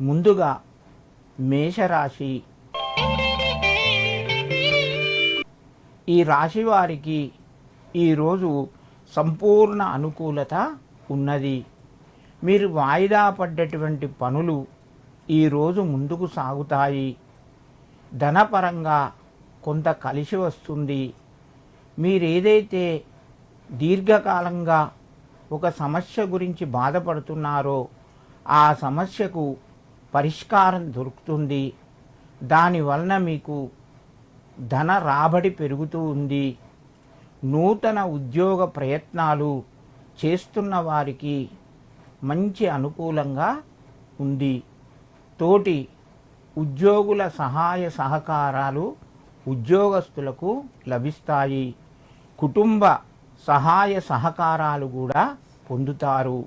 ముందుగా మేషరాశి. ఈ రాశి వారికి ఈరోజు సంపూర్ణ అనుకూలత ఉన్నది. మీరు వాయిదా పడ్డటువంటి పనులు ఈరోజు ముందుకు సాగుతాయి. ధనపరంగా కొంత కలిసి వస్తుంది. మీరేదైతే దీర్ఘకాలంగా ఒక సమస్య గురించి బాధపడుతున్నారో ఆ సమస్యకు పరిష్కారం దొరుకుతుంది. దానివలన మీకు ధన రాబడి పెరుగుతూ ఉంది. నూతన ఉద్యోగ ప్రయత్నాలు చేస్తున్న వారికి మంచి అనుకూలంగా ఉంది. తోటి ఉద్యోగుల సహాయ సహకారాలు ఉద్యోగస్తులకు లభిస్తాయి. కుటుంబ సహాయ సహకారాలు కూడా పొందుతారు.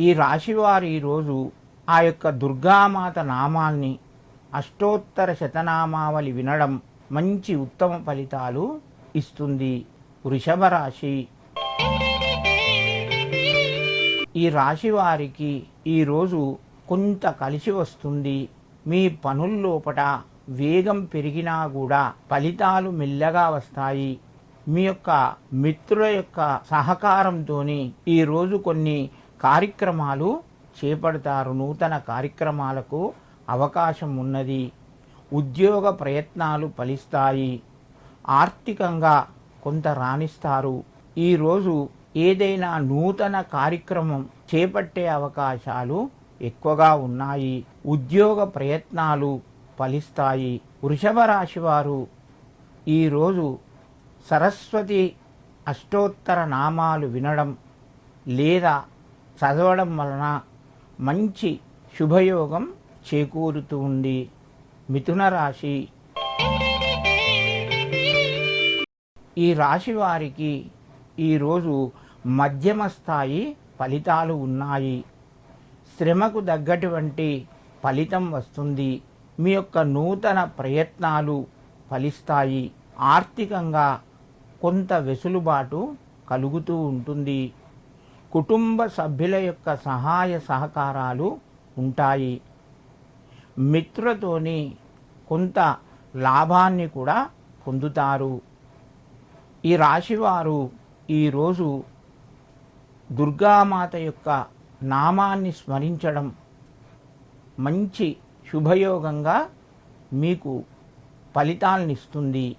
ఈ రాశివారు ఈరోజు ఆ యొక్క దుర్గామాత నామాల్ని అష్టోత్తర శతనామావళి వినడం మంచి ఉత్తమ ఫలితాలు ఇస్తుంది వృషభ రాశి. ఈ రాశి వారికి ఈరోజు కొంత కలిసి వస్తుంది. మీ పనుల్లోపట వేగం పెరిగినా కూడా ఫలితాలు మెల్లగా వస్తాయి. మీ యొక్క మిత్రుల యొక్క సహకారంతో ఈరోజు కొన్ని కార్యక్రమాలు చేపడతారు నూతన కార్యక్రమాలకు అవకాశం ఉన్నది. ఉద్యోగ ప్రయత్నాలు ఫలిస్తాయి. ఆర్థికంగా కొంత రాణిస్తారు. ఈరోజు ఏదైనా నూతన కార్యక్రమం చేపట్టే అవకాశాలు ఎక్కువగా ఉన్నాయి. ఉద్యోగ ప్రయత్నాలు ఫలిస్తాయి. వృషభ రాశి వారు ఈరోజు సరస్వతి అష్టోత్తర నామాలు వినడం లేదా చదవడం వలన మంచి శుభయోగం చేకూరుతూ ఉంది. మిథున రాశి. ఈ రాశి వారికి ఈరోజు మధ్యమ స్థాయి ఫలితాలు ఉన్నాయి. శ్రమకు తగ్గటువంటి ఫలితం వస్తుంది. మీ యొక్క నూతన ప్రయత్నాలు ఫలిస్తాయి. ఆర్థికంగా కొంత వెసులుబాటు కలుగుతూ ఉంటుంది. కుటుంబ సభ్యుల యొక్క సహాయ సహకారాలు ఉంటాయి. మిత్రులతోని కొంత లాభాన్ని కూడా పొందుతారు. ఈ రాశివారు ఈరోజు దుర్గామాత యొక్క నామాన్ని స్మరించడం మంచి శుభయోగంగా మీకు ఫలితాలనిస్తుంది.